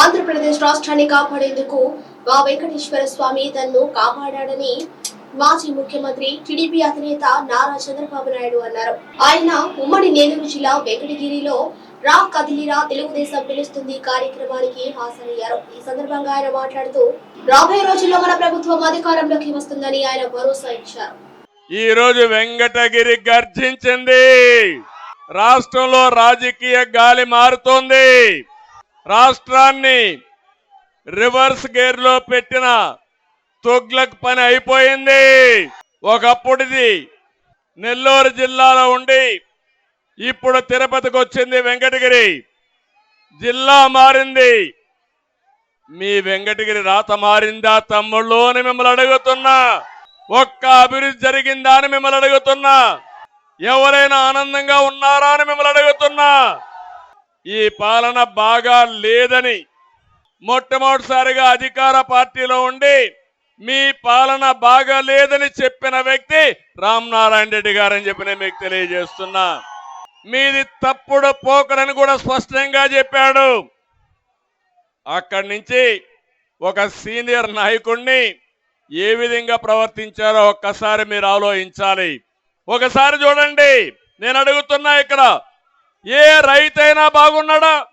ఆంధ్రప్రదేశ్ రాష్ట్రాన్ని కాపాడేందుకు మా వెంకటేశ్వర స్వామి తన్ను కాపాడాడని మాజీ ముఖ్యమంత్రి టీడీపీ అధినేత నారా చంద్రబాబు నాయుడు అన్నారు. ఆయన ఉమ్మడి నెల్లూరు జిల్లా వెంకటగిరిలో రా కదిలిరా తెలుగుదేశం పిలుస్తుంది కార్యక్రమానికి హాజరయ్యారు. ఈ సందర్భంగా ఆయన మాట్లాడుతూ రాబోయే రోజుల్లో మన ప్రభుత్వం అధికారంలోకి వస్తుందని ఆయన భరోసా ఇచ్చారు. ఈ రోజు వెంకటగిరి గర్జించింది. రాష్ట్రంలో రాజకీయ గాలి మారుతోంది. రాష్ట్రాన్ని రివర్స్ గేర్లో పెట్టిన తొగ్లక్ పని అయిపోయింది. ఒకప్పుడుది నెల్లూరు జిల్లాలో ఉండి ఇప్పుడు తిరుపతికి వచ్చింది వెంకటగిరి. జిల్లా మారింది. మీ వెంకటగిరి రాత మారిందా తమ్ముళ్ళు అని మిమ్మల్ని అడుగుతున్నా. ఒక్క అభివృద్ధి జరిగిందా అని మిమ్మల్ని అడుగుతున్నా. ఎవరైనా ఆనందంగా ఉన్నారా అని మిమ్మల్ని అడుగుతున్నా. ఈ పాలన బాగా లేదని మొట్టమొదటిసారిగా అధికార పార్టీలో ఉండి మీ పాలన బాగా లేదని చెప్పిన వ్యక్తి రామనారాయణ రెడ్డి గారని చెప్పి నేను మీకు తెలియజేస్తున్నా. మీది తప్పుడు పోకరని కూడా స్పష్టంగా చెప్పాడు. అక్కడి నుంచి ఒక సీనియర్ నాయకుడిని ఏ విధంగా ప్రవర్తించారో ఒక్కసారి మీరు ఆలోచించాలి. ఒకసారి చూడండి నేను అడుగుతున్నా ఇక్కడ ఏ రైతైనా బాగున్నాడా?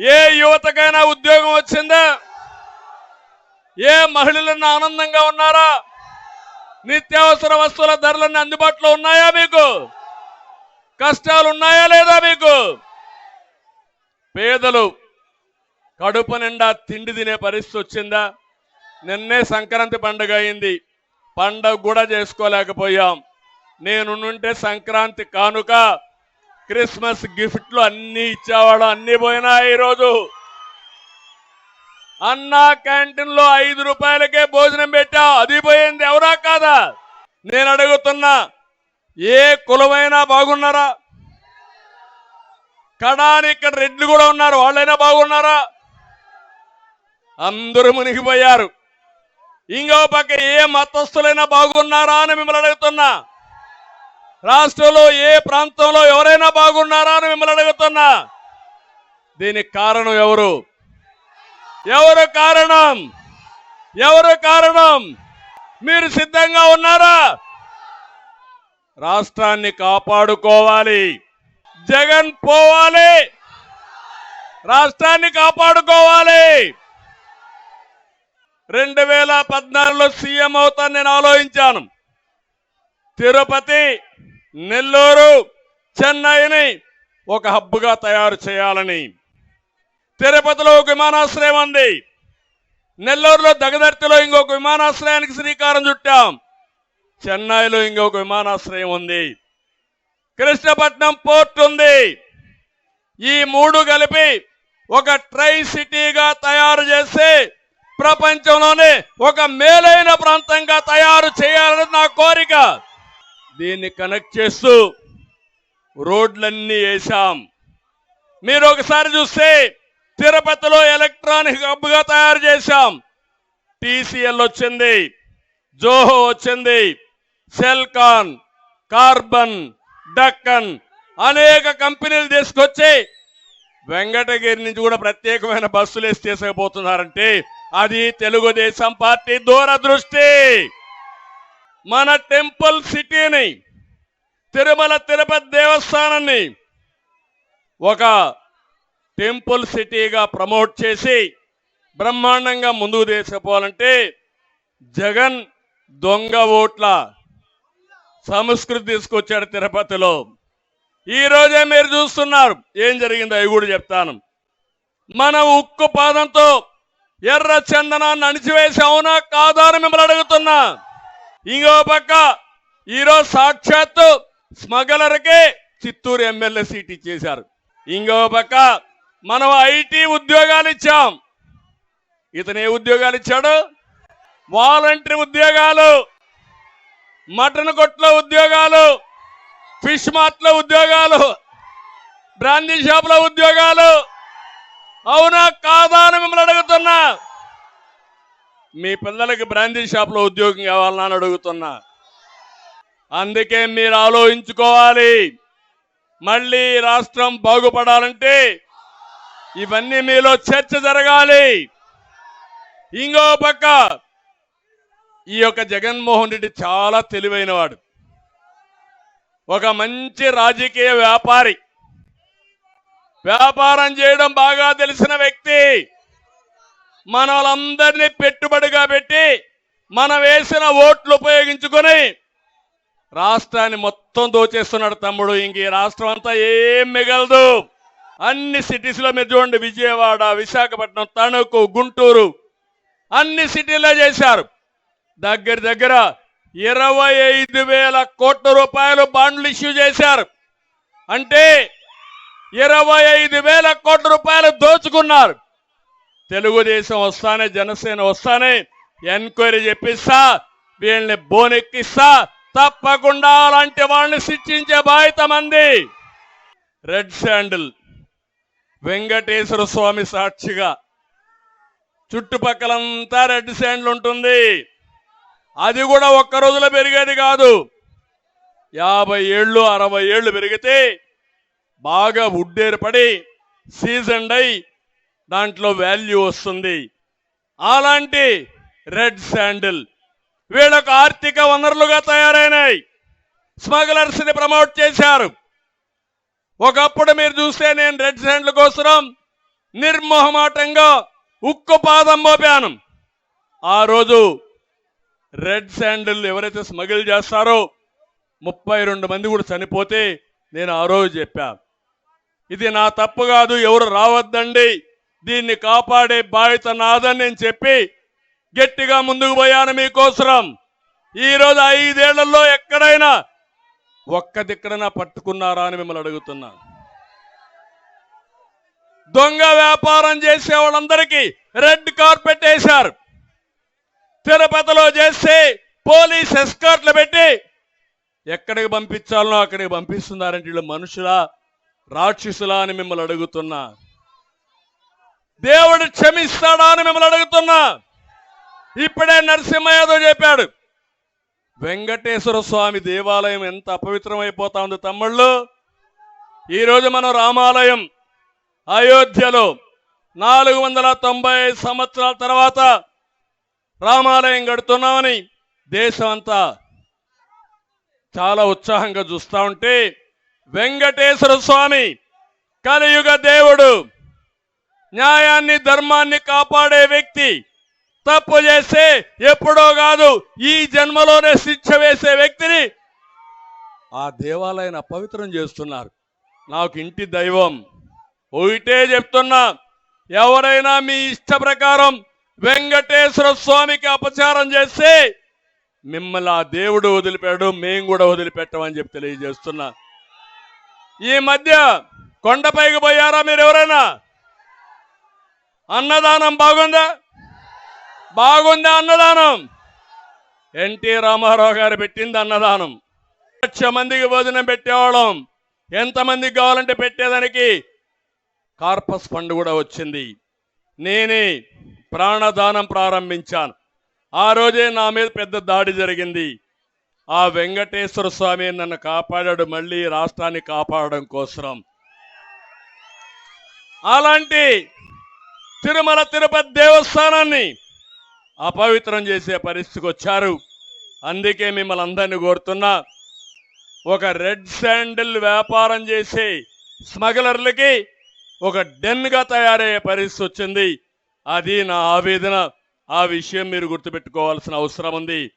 ఏ యువతకైనా ఉద్యోగం వచ్చిందా? ఏ మహిళలన్నా ఆనందంగా ఉన్నారా? నిత్యావసర వస్తువుల ధరలన్నీ అందుబాటులో ఉన్నాయా మీకు? కష్టాలు ఉన్నాయా లేదా మీకు? పేదలు కడుపు నిండా తిండి తినే పరిస్థితి వచ్చిందా? నిన్నే సంక్రాంతి పండుగ అయింది. పండగ కూడా చేసుకోలేకపోయాం. నేనుంటే సంక్రాంతి కానుక. క్రిస్మస్ గిఫ్ట్లు అన్ని ఇచ్చేవాడు అన్ని పోయినా ఈరోజు. అన్నా క్యాంటీన్లో ఐదు రూపాయలకే భోజనం పెట్టా అది పోయింది ఎవరా కాదా? నేను అడుగుతున్నా ఏ కులమైనా బాగున్నారా? కడాని ఇక్కడ రెడ్లు కూడా ఉన్నారు వాళ్ళైనా బాగున్నారా? అందరూ మునిగిపోయారు. ఇంకో పక్క ఏ మతస్థులైనా బాగున్నారా అని మిమ్మల్ని అడుగుతున్నా. రాష్ట్రంలో ఏ ప్రాంతంలో ఎవరైనా బాగున్నారా అని మిమ్మల్ని అడుగుతున్నా. దీనికి కారణం ఎవరు? ఎవరు కారణం? ఎవరు కారణం? మీరు సిద్ధంగా ఉన్నారా? రాష్ట్రాన్ని కాపాడుకోవాలి. జగన్ పోవాలి. రాష్ట్రాన్ని కాపాడుకోవాలి. రెండు వేల పద్నాలుగులో సీఎం అవుతాను నేను ఆలోచించాను. తిరుపతి నెల్లూరు చెన్నైని ఒక హబ్బుగా తయారు చేయాలని. తిరుపతిలో ఒక విమానాశ్రయం ఉంది. నెల్లూరులో దగదర్తిలో ఇంకొక విమానాశ్రయానికి శ్రీకారం చుట్టాం. చెన్నైలో ఇంకొక విమానాశ్రయం ఉంది. కృష్ణపట్నం పోర్ట్ ఉంది. ఈ మూడు కలిపి ఒక ట్రై సిటీగా తయారు చేసి ప్రపంచంలోనే ఒక మేలైన ప్రాంతంగా తయారు చేయాలని నా కోరిక. దీన్ని కనెక్ట్ చేస్తూ రోడ్లన్నీ వేశాం. మీరు ఒకసారి చూస్తే తిరుపతిలో ఎలక్ట్రానిక్ హబ్గా తయారు చేశాం. టీసీఎల్ వచ్చింది జోహో వచ్చింది సెల్కాన్ కార్బన్ డక్కన్ అనేక కంపెనీలు తీసుకొచ్చి వెంకటగిరి నుంచి కూడా ప్రత్యేకమైన బస్సులు వేసి తీసుకుపోతున్నారంటే అది తెలుగుదేశం పార్టీ దూరదృష్టి. మన టెంపుల్ సిటీని తిరుమల తిరుపతి దేవస్థానాన్ని ఒక టెంపుల్ సిటీగా ప్రమోట్ చేసి బ్రహ్మాండంగా ముందుకు తీసుకుపోవాలంటే జగన్ దొంగ ఓట్ల సంస్కృతి తీసుకొచ్చాడు తిరుపతిలో. ఈ రోజే మీరు చూస్తున్నారు ఏం జరిగిందో అవి కూడా చెప్తాను. మన ఉక్కు పాదంతో ఎర్ర చందనాన్ని అణిచివేసి అవునా కాదా అని మిమ్మల్ని అడుగుతున్నా. ఇంకో పక్క ఈరోజు సాక్షాత్తు స్మగలర్కే చిత్తూరు ఎమ్మెల్యే సీట్ ఇచ్చేశారు. ఇంకో పక్క మనం ఐటీ ఉద్యోగాలు ఇచ్చాం. ఇతను ఏ ఉద్యోగాలు ఇచ్చాడు? వాలంటరీ ఉద్యోగాలు మటన్ కొట్ల ఉద్యోగాలు ఫిష్ మార్ట్ల ఉద్యోగాలు బ్రాందీ షాపుల ఉద్యోగాలు. అవునా? కాదా అని మిమ్మల్ని అడుగుతున్నా. మీ పిల్లలకి బ్రాందీ షాప్లో ఉద్యోగం కావాలని అడుగుతున్నా. అందుకే మీరు ఆలోచించుకోవాలి. మళ్ళీ రాష్ట్రం బాగుపడాలంటే ఇవన్నీ మీలో చర్చ జరగాలి. ఇంకో పక్క ఈ యొక్క జగన్మోహన్ రెడ్డి చాలా తెలివైనవాడు. ఒక మంచి రాజకీయ వ్యాపారి. వ్యాపారం చేయడం బాగా తెలిసిన వ్యక్తి. మన వాళ్ళందరినీ పెట్టుబడిగా పెట్టి మనం వేసిన ఓట్లు ఉపయోగించుకొని రాష్ట్రాన్ని మొత్తం దోచేస్తున్నాడు తమ్ముడు. ఇంక ఈ రాష్ట్రం అంతా ఏం మిగలదు. అన్ని సిటీస్లో మీరు చూడండి విజయవాడ విశాఖపట్నం తణుకు గుంటూరు అన్ని సిటీల్లో చేశారు. దగ్గర దగ్గర ఇరవై ఐదు వేల కోట్ల రూపాయలు బాండ్లు ఇష్యూ చేశారు. అంటే ఇరవై ఐదు వేల కోట్ల రూపాయలు దోచుకున్నారు. తెలుగుదేశం వస్తానే జనసేన వస్తానే ఎంక్వైరీ చెప్పిస్తా వీళ్ళని బోనెక్కిస్తా తప్పకుండా అలాంటి వాళ్ళని శిక్షించే బాధ్యత మంది. రెడ్ శాండిల్ వెంకటేశ్వర స్వామి సాక్షిగా. చుట్టుపక్కలంతా రెడ్ శాండిల్ ఉంటుంది. అది కూడా ఒక్క రోజులో పెరిగేది కాదు. యాభై ఏళ్ళు అరవై ఏళ్ళు పెరిగితే బాగా ఉడ్డేరుపడి సీజన్ అయి దాంట్లో వాల్యూ వస్తుంది. అలాంటి రెడ్ శాండిల్ వీళ్ళకు ఆర్థిక వనరులుగా తయారైనాయి. స్మగ్లర్స్ని ప్రమోట్ చేశారు. ఒకప్పుడు మీరు చూస్తే నేను రెడ్ శాండిల్ కోసం నిర్మోహమాటంగా ఉక్కు పాదం మోపాను. ఆ రోజు రెడ్ శాండిల్ ఎవరైతే స్మగిల్ చేస్తారో ముప్పై రెండు మంది కూడా చనిపోతే నేను ఆ రోజు చెప్పా ఇది నా తప్పు కాదు ఎవరు రావద్దండి. దీన్ని కాపాడే బాధ్యత నాదని నేను చెప్పి గట్టిగా ముందుకు పోయాను మీకోసరం. ఈ రోజు ఐదేళ్ళలో ఎక్కడైనా ఒక్క దిక్కడైనా పట్టుకున్నారా అని మిమ్మల్ని అడుగుతున్నా. దొంగ వ్యాపారం చేసే వాళ్ళందరికీ రెడ్ కార్పెట్ వేశారు. తిరుపతిలో చేస్తే పోలీస్ ఎస్కార్ట్లు పెట్టి ఎక్కడికి పంపించాలనో అక్కడికి పంపిస్తున్నారంటే వీళ్ళు మనుషులా రాక్షసులా అని మిమ్మల్ని అడుగుతున్నా. దేవుడు క్షమిస్తాడా అని మిమ్మల్ని అడుగుతున్నా. ఇప్పుడే నరసింహ యాదవ్ చెప్పాడు. వెంకటేశ్వర స్వామి దేవాలయం ఎంత అపవిత్రమైపోతా ఉంది తమ్ముళ్ళు. ఈరోజు మనం రామాలయం అయోధ్యలో నాలుగు వందల తొంభై ఐదు సంవత్సరాల తర్వాత రామాలయం కడుతున్నామని దేశం అంతా చాలా ఉత్సాహంగా చూస్తా ఉంటే వెంకటేశ్వర స్వామి కలియుగ దేవుడు న్యాయాన్ని ధర్మాన్ని కాపాడే వ్యక్తి తప్పు చేస్తే ఎప్పుడో కాదు ఈ జన్మలోనే శిక్ష వేసే వ్యక్తిని ఆ దేవాలయాన్ని అపవిత్రం చేస్తున్నారు. నాకు ఇంటి దైవం. ఒకటే చెప్తున్నా ఎవరైనా మీ ఇష్ట ప్రకారం వెంకటేశ్వర స్వామికి అపచారం చేస్తే మిమ్మల్ని ఆ దేవుడు వదిలిపెట్టడం మేము కూడా వదిలిపెట్టమని చెప్పి తెలియజేస్తున్నా. ఈ మధ్య కొండపైకి పోయారా మీరు ఎవరైనా? అన్నదానం బాగుందా? బాగుందా అన్నదానం? ఎన్టీ రామారావు గారు పెట్టింది అన్నదానం. లక్ష మందికి భోజనం పెట్టేవాళ్ళం. ఎంతమందికి కావాలంటే పెట్టేదానికి? కార్పస్ ఫండ్ కూడా వచ్చింది. నేనే ప్రాణదానం ప్రారంభించాను. ఆ రోజే నా మీద పెద్ద దాడి జరిగింది. ఆ వెంకటేశ్వర స్వామి నన్ను కాపాడాడు. మళ్ళీ రాష్ట్రాన్ని కాపాడడం కోసం అలాంటి తిరుమల తిరుపతి దేవస్థానాన్ని అపవిత్రం చేసే పరిస్థితికి వచ్చారు. అందుకే మిమ్మల్ని అందరినీ కోరుతున్నా ఒక రెడ్ శాండిల్ వ్యాపారం చేసే స్మగ్లర్లకి ఒక డెన్గా తయారయ్యే పరిస్థితి వచ్చింది. అది నా ఆవేదన. ఆ విషయం మీరు గుర్తుపెట్టుకోవాల్సిన అవసరం ఉంది.